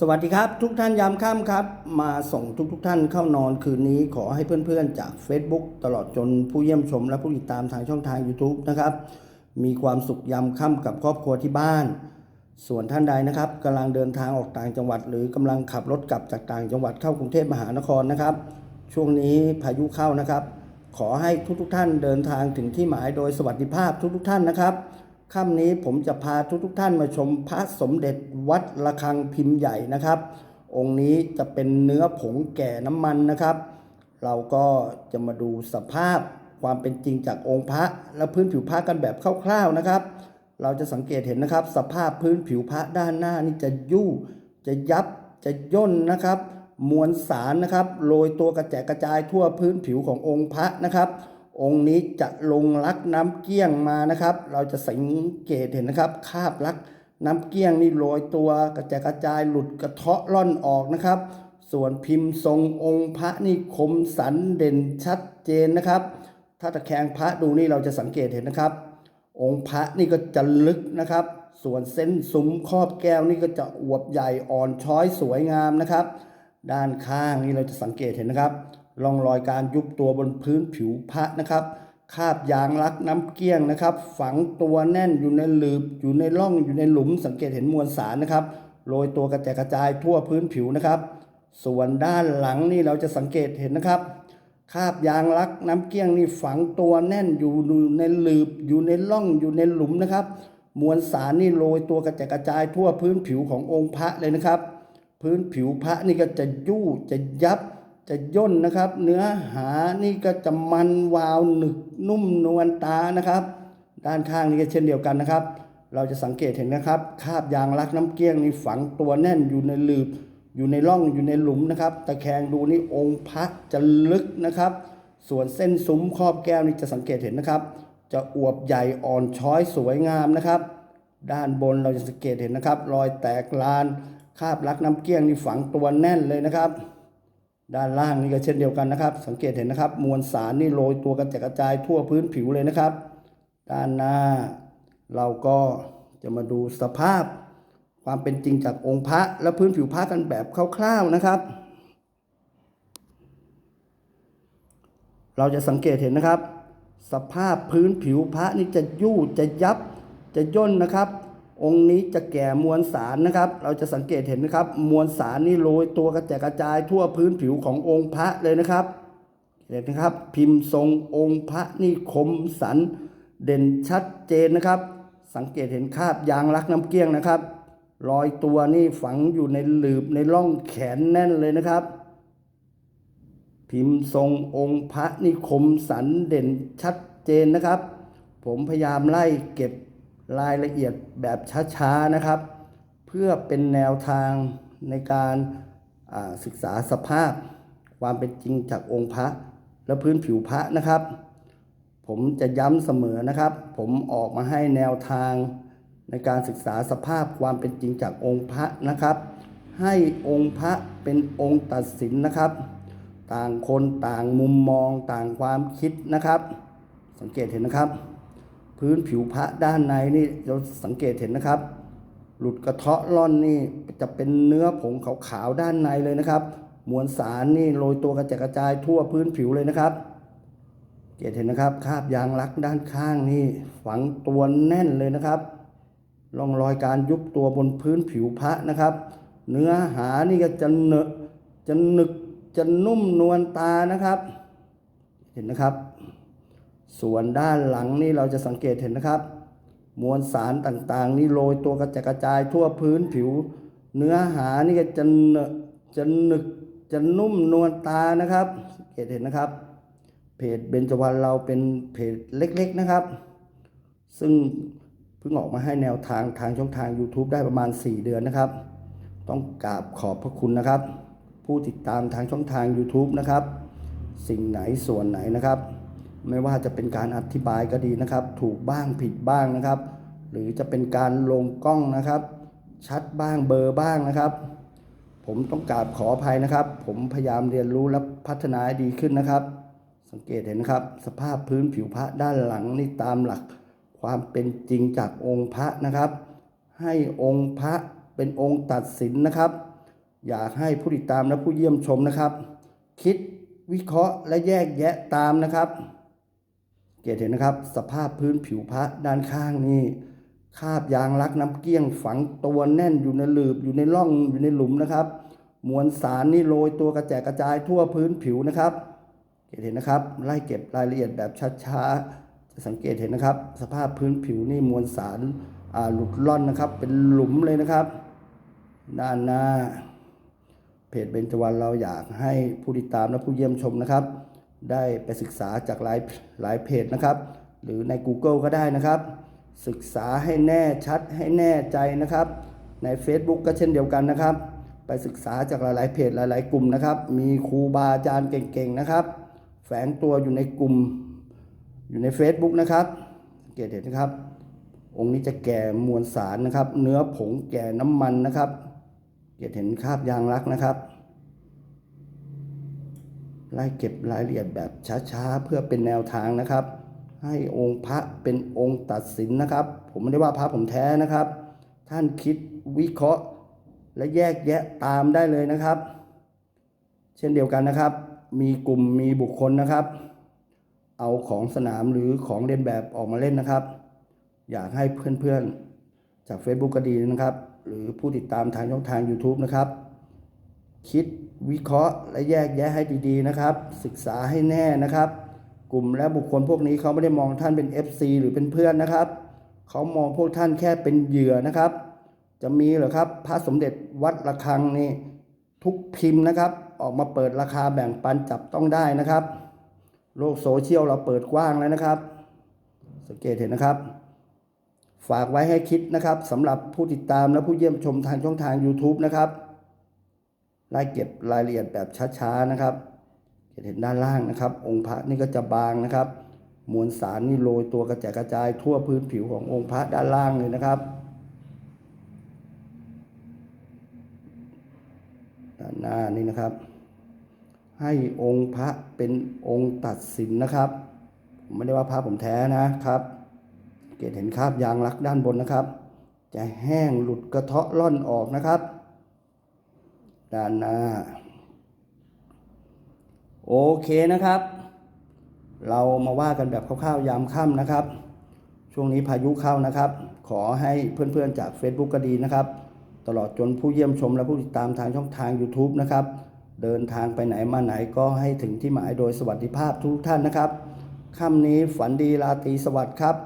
สวัสดีครับทุกท่านยามค่ำครับ มาส่งทุกทท่านเข้านอนคืนนี้ขอให้เพื่อนๆ จาก Facebook ตลอดจนผู้เยี่ยมชมและผู้ติดตามทางช่องทาง YouTube นะครับ มีความสุขยามค่ำกับครอบครัวที่บ้าน ส่วนท่านใดนะครับกำลังเดินทางออกต่างจังหวัด หรือกำลังขับรถกลับจากต่างจังหวัดเข้ากรุงเทพมหานครนะครับ ช่วงนี้พายุเข้านะครับ ขอให้ทุกๆทท่านเดินทางถึงที่หมายโดยสวัสดิภาพทุกๆทท่านนะครับ ค่ำนี้ผมจะพาทุกทุกท่านมาชมพระสมเด็จวัดระฆังพิมพ์ใหญ่นะครับ องค์นี้จะเป็นเนื้อผงแก่น้ำมันนะครับ เราก็จะมาดูสภาพความเป็นจริงจากองค์พระและพื้นผิวพระกันแบบคร่าวๆนะครับ เราจะสังเกตเห็นนะครับ สภาพพื้นผิวพระด้านหน้านี่จะยู่จะยับจะย่นนะครับ มวลสารนะครับโรยตัวกระแจกกระจายทั่วพื้นผิวขององค์พระนะครับ องค์นี้จะลงลักน้ำเกี้ยงมานะครับ เราจะสังเกตเห็นนะครับ คาบลักน้ำเกี้ยงนี่โรยตัวกระจายกระจายหลุดกระเทาะล่อนออกนะครับ ส่วนพิมพ์ทรงองค์พระนี่คมสันเด่นชัดเจนนะครับ ถ้าตะแคงพระดูนี่เราจะสังเกตเห็นนะครับ องค์พระนี่ก็จะลึกนะครับ ส่วนเส้นซุ้มครอบแก้วนี่ก็จะอวบใหญ่อ่อนช้อยสวยงามนะครับ ด้านข้างนี่เราจะสังเกตเห็นนะครับ ร่องรอยการยุบตัวบนพื้นผิวพระนะครับคาบยางรักน้ำเกลี้ยงนะครับ ฝังตัวแน่นอยู่ในหลืบอยู่ในร่องอยู่ในหลุมสังเกตเห็นมวลสารนะครับโรยตัวกระจายกระจายทั่วพื้นผิวนะครับ ส่วนด้านหลังนี่เราจะสังเกตเห็นนะครับคาบยางรักน้ำเกลี้ยงนี่ฝังตัวแน่นอยู่ในหลืบอยู่ในร่องอยู่ในหลุมนะครับ มวลสารนี่โรยตัวกระจายกระจายทั่วพื้นผิวขององค์พระเลยนะครับ พื้นผิวพระนี่ก็จะยู่จะยับ จะย่นนะครับ เนื้อหานี่ก็จะมันวาวหนึกนุ่มนวลตานะครับ ด้านข้างนี่ก็เช่นเดียวกันนะครับ เราจะสังเกตเห็นนะครับ คาบยางรักน้ำเกลี้ยงนี่ฝังตัวแน่นอยู่ในหลืบ อยู่ในร่องอยู่ในหลุมนะครับ ตะแคงดูนี่องค์พระจะลึกนะครับ ส่วนเส้นซุ้มครอบแก้วนี่จะสังเกตเห็นนะครับ จะอวบใหญ่อ่อนช้อยสวยงามนะครับ ด้านบนเราจะสังเกตเห็นนะครับ รอยแตกลาน คาบลักน้ำเกลี้ยงนี่ฝังตัวแน่นเลยนะครับ ด้านล่างนี่ก็เช่นเดียวกันนะครับ สังเกตเห็นนะครับ มวลสารนี่โรยตัวกระจายกระจายทั่วพื้นผิวเลยนะครับ ด้านหน้า เราก็จะมาดูสภาพ ความเป็นจริงจากองค์พระและพื้นผิวพระกันแบบคร่าวๆนะครับ เราจะสังเกตเห็นนะครับ สภาพพื้นผิวพระนี่จะยู่จะยับจะย่นนะครับ องค์นี้จะแก่มวลสารนะครับ เราจะสังเกตเห็นนะครับ มวลสารนี่โรยตัวกระจายกระจายทั่วพื้นผิวขององค์พระเลยนะครับเห็นนะครับ พิมพ์ทรงองค์พระนี่คมสันเด่นชัดเจนนะครับ สังเกตเห็นคราบยางรักน้ำเกลี้ยงนะครับรอยตัวนี่ฝังอยู่ในหลืบในร่องแขนแน่นเลยนะครับ พิมพ์ทรงองค์พระนิคมสันเด่นชัดเจนนะครับ ผมพยายามไล่เก็บ รายละเอียดแบบช้าๆนะครับ เพื่อเป็นแนวทางในการศึกษาสภาพ ความเป็นจริงจากองค์พระและพื้นผิวพระนะครับ ผมจะย้ำเสมอนะครับ ผมออกมาให้แนวทางในการศึกษาสภาพความเป็นจริงจากองค์พระนะครับ ให้องค์พระเป็นองค์ตัดสินนะครับ ต่างคนต่างมุมมองต่างความคิดนะครับ สังเกตเห็นนะครับ พื้นผิวพระด้านในนี่เราสังเกตเห็นนะครับ หลุดกระเทาะล่อนนี่จะเป็นเนื้อผงขาวๆด้านในเลยนะครับ มวลสารนี่โรยตัวกระจายกระจายทั่วพื้นผิวเลยนะครับเกตเห็นนะครับคาบยางรักด้านข้างนี่ฝังตัวแน่นเลยนะครับร่องรอยการยุบตัวบนพื้นผิวพระนะครับ เนื้อหานี่ก็จะเนอะจะหนึกจะนุ่มนวลตานะครับ เห็นนะครับ ส่วนด้านหลังนี่เราจะสังเกตเห็นนะครับ มวลสารต่างๆ นี่โรยตัวกระจายกระจายทั่วพื้นผิว เนื้อหานี่ก็จะจะหนึกจะนุ่มนวลตานะครับสังเกตเห็นนะครับ เพจเบญจวรรณเราเป็นเพจเล็ก ๆนะครับ ซึ่งเพิ่งออกมาให้แนวทางทางช่องทาง YouTube ได้ประมาณ 4 เดือนนะครับ ต้องกราบขอบพระคุณนะครับ ผู้ติดตามทางช่องทาง YouTube นะครับ สิ่งไหนส่วนไหนนะครับ ไม่ว่าจะเป็นการอธิบายก็ดีนะครับ ถูกบ้างผิดบ้างนะครับ หรือจะเป็นการลงกล้องนะครับ ชัดบ้างเบอร์บ้างนะครับ ผมต้องกราบขออภัยนะครับ ผมพยายามเรียนรู้และพัฒนาให้ดีขึ้นนะครับ สังเกตเห็นนะครับ สภาพพื้นผิวพระด้านหลังนี่ตามหลัก ความเป็นจริงจากองค์พระนะครับ ให้องค์พระเป็นองค์ตัดสินนะครับ อยากให้ผู้ติดตามและผู้เยี่ยมชมนะครับ คิดวิเคราะห์และแยกแยะตามนะครับ เกตเห็นนะครับ สภาพพื้นผิวพระด้านข้างนี่คาบยางรักน้ำเกลี้ยงฝังตัวแน่นอยู่ในหลืบอยู่ในร่องอยู่ในหลุมนะครับ มวลสารนี่โรยตัวกระแจกกระจายทั่วพื้นผิวนะครับ เกตเห็นนะครับ ไล่เก็บรายละเอียดแบบช้าๆจะสังเกตเห็นนะครับ สภาพพื้นผิวนี่มวลสารหลุดล่อนนะครับ เป็นหลุมเลยนะครับ ด้านหน้าเพจเบญจวรรณเราอยากให้ผู้ติดตามและผู้เยี่ยมชมนะครับ ได้ไปศึกษาจากหลายหลายเพจนะครับ หรือใน Google ก็ได้นะครับ ศึกษาให้แน่ชัดให้แน่ใจนะครับ ใน Facebook ก็เช่นเดียวกันนะครับ ไปศึกษาจากหลายๆเพจหลาย ๆ กลุ่มนะครับ มีครูบาอาจารย์เก่งๆนะครับ แฝงตัวอยู่ในกลุ่มอยู่ใน Facebook นะครับสังเกตเห็นนะครับ องค์นี้จะแก่มวลสารนะครับ เนื้อผงแก่น้ำมันนะครับเกตเห็นคราบยางรักนะครับ ไล่เก็บรายละเอียดแบบช้าๆ เพื่อเป็นแนวทางนะครับ ให้องค์พระเป็นองค์ตัดสินนะครับ ผมไม่ได้ว่าพระผมแท้นะครับ ท่านคิดวิเคราะห์ และแยกแยะตามได้เลยนะครับ เช่นเดียวกันนะครับ มีกลุ่มมีบุคคลนะครับ เอาของสนามหรือของเล่นแบบออกมาเล่นนะครับ อยากให้เพื่อนๆ จาก Facebook ก็ดีนะครับ หรือผู้ติดตามทางช่องทาง YouTube นะครับ คิด วิเคราะห์และแยกแยะให้ดีๆนะครับ ศึกษาให้แน่นะครับ กลุ่มและบุคคลพวกนี้เขาไม่ได้มองท่านเป็น FC หรือเป็นเพื่อนนะครับ เขามองพวกท่านแค่เป็นเหยื่อนะครับ จะมีเหรอครับ พระสมเด็จวัดระฆังนี่ทุกพิมพ์นะครับ ออกมาเปิดราคาแบ่งปันจับต้องได้นะครับ โลกโซเชียลเราเปิดกว้างแล้วนะครับ สังเกตเห็นนะครับ ฝากไว้ให้คิดนะครับสำหรับผู้ติดตามและผู้เยี่ยมชมทางช่องทาง YouTube นะครับ ไล่เก็บรายละเอียดแบบช้าๆนะครับเห็นด้านล่างนะครับ องค์พระนี่ก็จะบางนะครับ มวลสารนี่โรยตัวกระจายกระจายทั่วพื้นผิวขององค์พระด้านล่างเลยนะครับด้านหน้านี่นะครับ ให้องค์พระเป็นองค์ตัดสินนะครับผมไม่ได้ว่าพระผมแท้นะครับ เกตเห็นคราบยางรักด้านบนนะครับ จะแห้งหลุดกระเทาะล่อนออกนะครับ ด้านหน้า โอเคนะครับ เรามาว่ากันแบบคร่าวๆยามค่ำนะครับ ช่วงนี้พายุเข้านะครับ ขอให้เพื่อนๆจาก Facebook ก็ดีนะครับ ตลอดจนผู้เยี่ยมชมและผู้ติดตามทางช่องทาง YouTube นะครับ เดินทางไปไหนมาไหนก็ให้ถึงที่หมายโดยสวัสดิภาพทุกท่านนะครับค่ำนี้ฝันดีราตรีสวัสดิ์ครับ